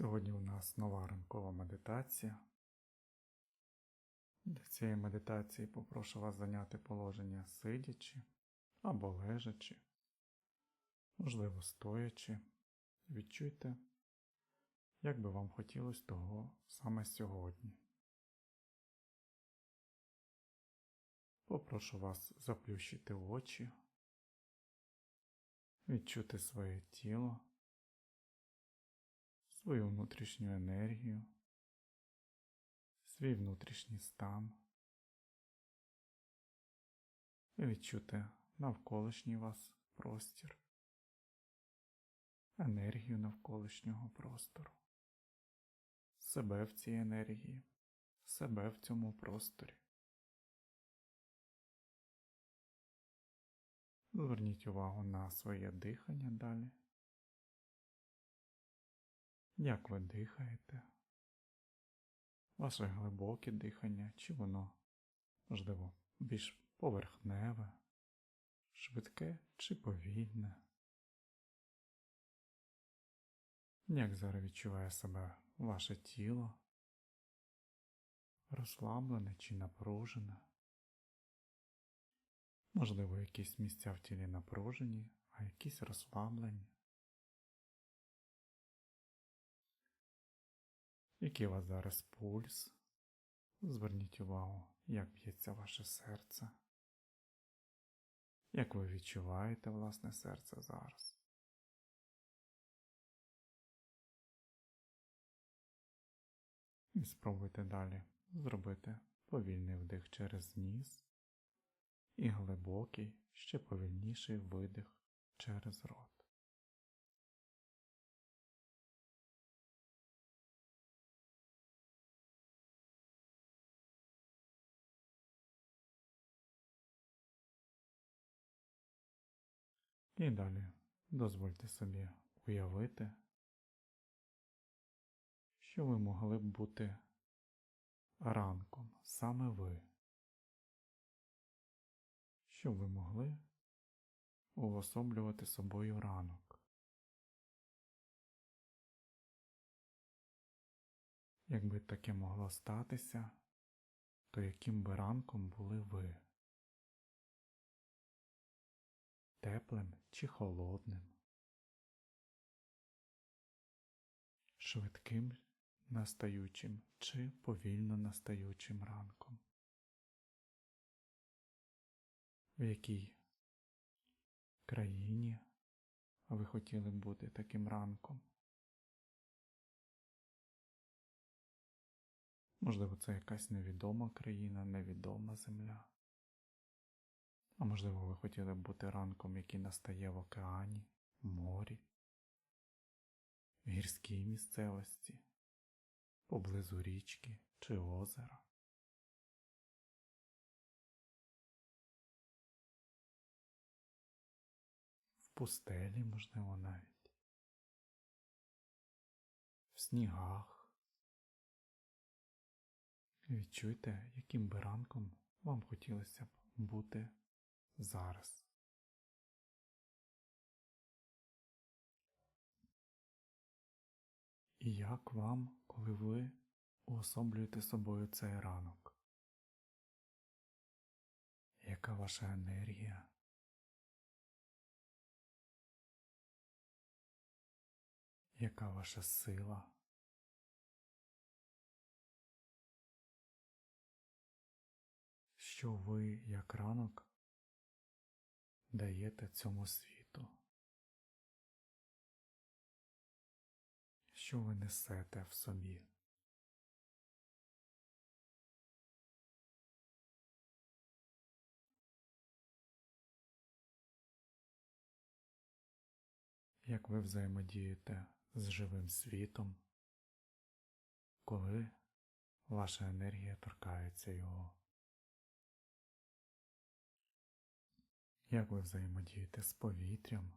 Сьогодні у нас нова ранкова медитація. Для цієї медитації попрошу вас зайняти положення сидячи або лежачи, можливо, стоячи. Відчуйте, як би вам хотілося того саме сьогодні. Попрошу вас заплющити очі, відчути своє тіло свою внутрішню енергію, свій внутрішній стан, і відчути навколишній вас простір, енергію навколишнього простору, себе в цій енергії, себе в цьому просторі. Зверніть увагу на своє дихання далі. Як ви дихаєте? Ваше глибоке дихання, чи воно, можливо, більш поверхневе, швидке чи повільне? Як зараз відчуває себе ваше тіло? Розслаблене чи напружене? Можливо, якісь місця в тілі напружені, а якісь розслаблені. Який у вас зараз пульс? Зверніть увагу, як б'ється ваше серце. Як ви відчуваєте власне серце зараз? І спробуйте далі зробити повільний вдих через ніс і глибокий, ще повільніший видих через рот. І далі дозвольте собі уявити, що ви могли б бути ранком саме ви, що ви могли уособлювати собою ранок. Якби таке могло статися, то яким би ранком були ви? Теплим чи холодним, швидким настаючим чи повільно настаючим ранком, в якій країні ви хотіли б бути таким ранком. Можливо, це якась невідома країна, невідома земля. А можливо, ви хотіли б бути ранком, який настає в океані, морі, в гірській місцевості, поблизу річки чи озера. В пустелі, можливо, навіть, в снігах. Відчуйте, яким би ранком вам хотілося б бути зараз. І як вам, коли ви уособлюєте собою цей ранок? Яка ваша енергія? Яка ваша сила? Що ви як ранок даєте цьому світу? Що ви несете в собі? Як ви взаємодієте з живим світом, коли ваша енергія торкається його? Як ви взаємодієте з повітрям,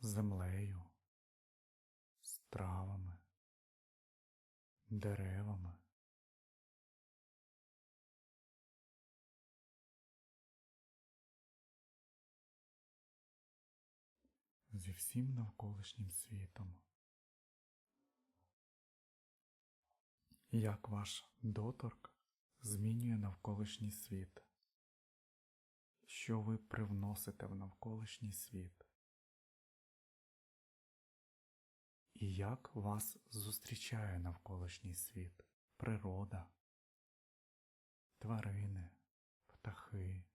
землею, з травами, деревами? зі всім навколишнім світом. Як ваш доторк змінює навколишній світ? Що ви привносите в навколишній світ? І як вас зустрічає навколишній світ, природа, тварини, птахи?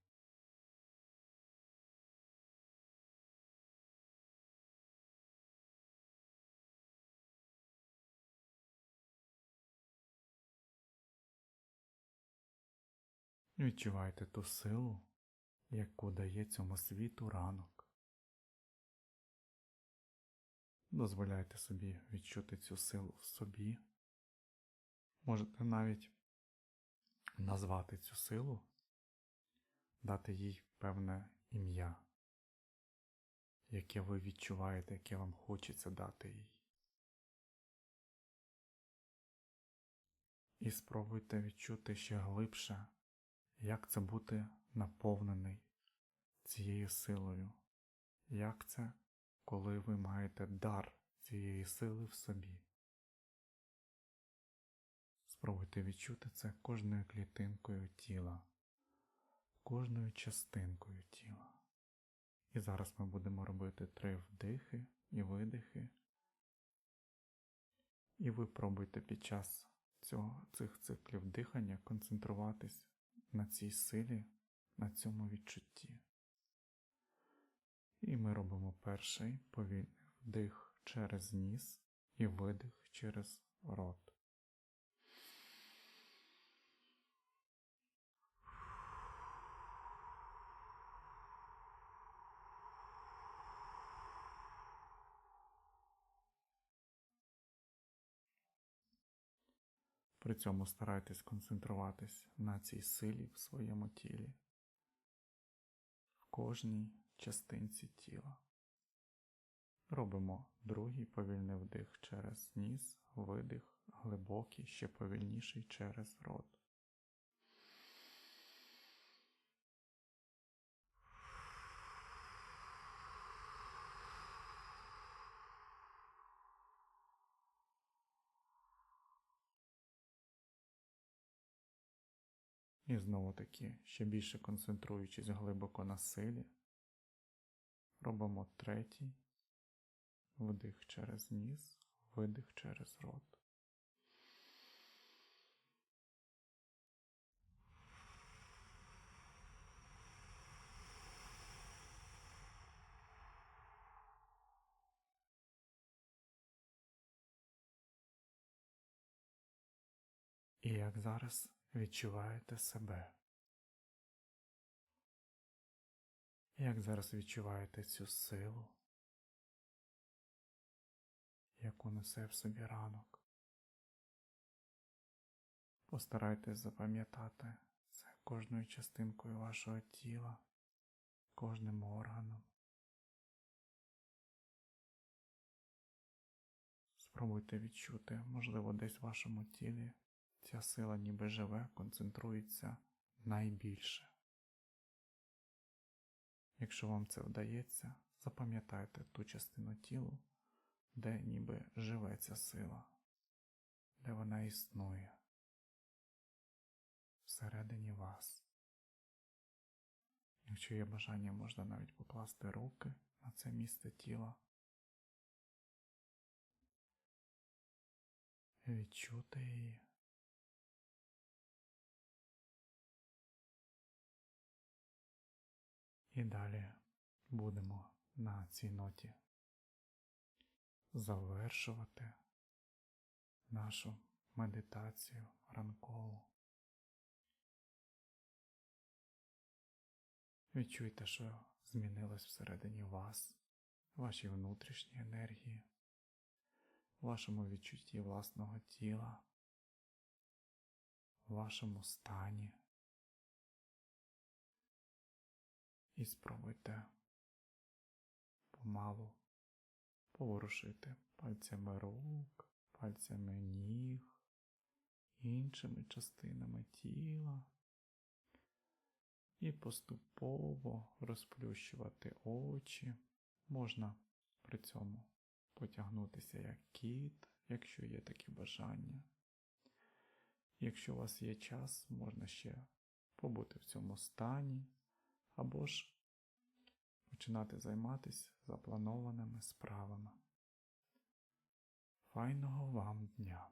Відчувайте ту силу, яку дає цьому світу ранок. Дозволяйте собі відчути цю силу в собі. Можете навіть назвати цю силу, дати їй певне ім'я, яке ви відчуваєте, яке вам хочеться дати їй. І спробуйте відчути ще глибше, як це бути наповнений цією силою, як це, коли ви маєте дар цієї сили в собі. Спробуйте відчути це кожною клітинкою тіла, кожною частинкою тіла. І зараз ми будемо робити три вдихи і видихи. І ви пробуйте під час цього, цих циклів дихання концентруватись на цій силі, на цьому відчутті. І ми робимо перший повільний вдих через ніс і видих через рот. При цьому старайтесь концентруватись на цій силі в своєму тілі, в кожній частинці тіла. Робимо другий повільний вдих через ніс, видих, глибокий, ще повільніший через рот. І знову таки, ще більше концентруючись глибоко на силі, робимо третій вдих через ніс, видих через рот. І як зараз відчуваєте себе? Як зараз відчуваєте цю силу, яку несе в собі ранок? Постарайтесь запам'ятати це кожною частинкою вашого тіла, кожним органом. Спробуйте відчути, можливо, десь в вашому тілі ця сила ніби живе, концентрується найбільше. Якщо вам це вдається, запам'ятайте ту частину тілу, де ніби живе ця сила, де вона існує всередині вас. Якщо є бажання, можна навіть покласти руки на це місце тіла. Відчути її. І далі будемо на цій ноті завершувати нашу медитацію ранкову. Відчуйте, що змінилось всередині вас, ваші внутрішні енергії, вашому відчутті власного тіла, вашому стані. І спробуйте помалу поворушити пальцями рук, пальцями ніг, іншими частинами тіла і поступово розплющувати очі. Можна при цьому потягнутися як кіт, якщо є такі бажання. Якщо у вас є час, можна ще побути в цьому стані, або ж починати займатися запланованими справами. Файного вам дня!